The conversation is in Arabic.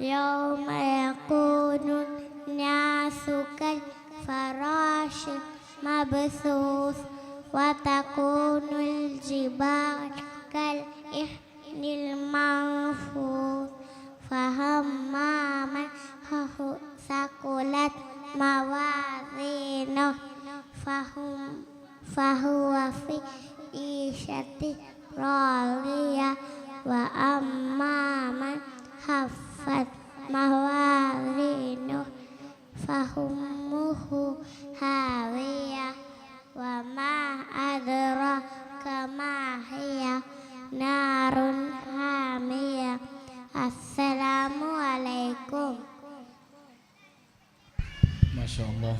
يوم يكون الناس كالفراش مبثوث وتكون الجبال كالإحن المنفوذ فهما من ثقلت موازينه فهم فهو في عيشة راضية وأما من خف موازينه فهمه هاوية وما أدرك ما هي نار حامية السلام عليكم ما شاء الله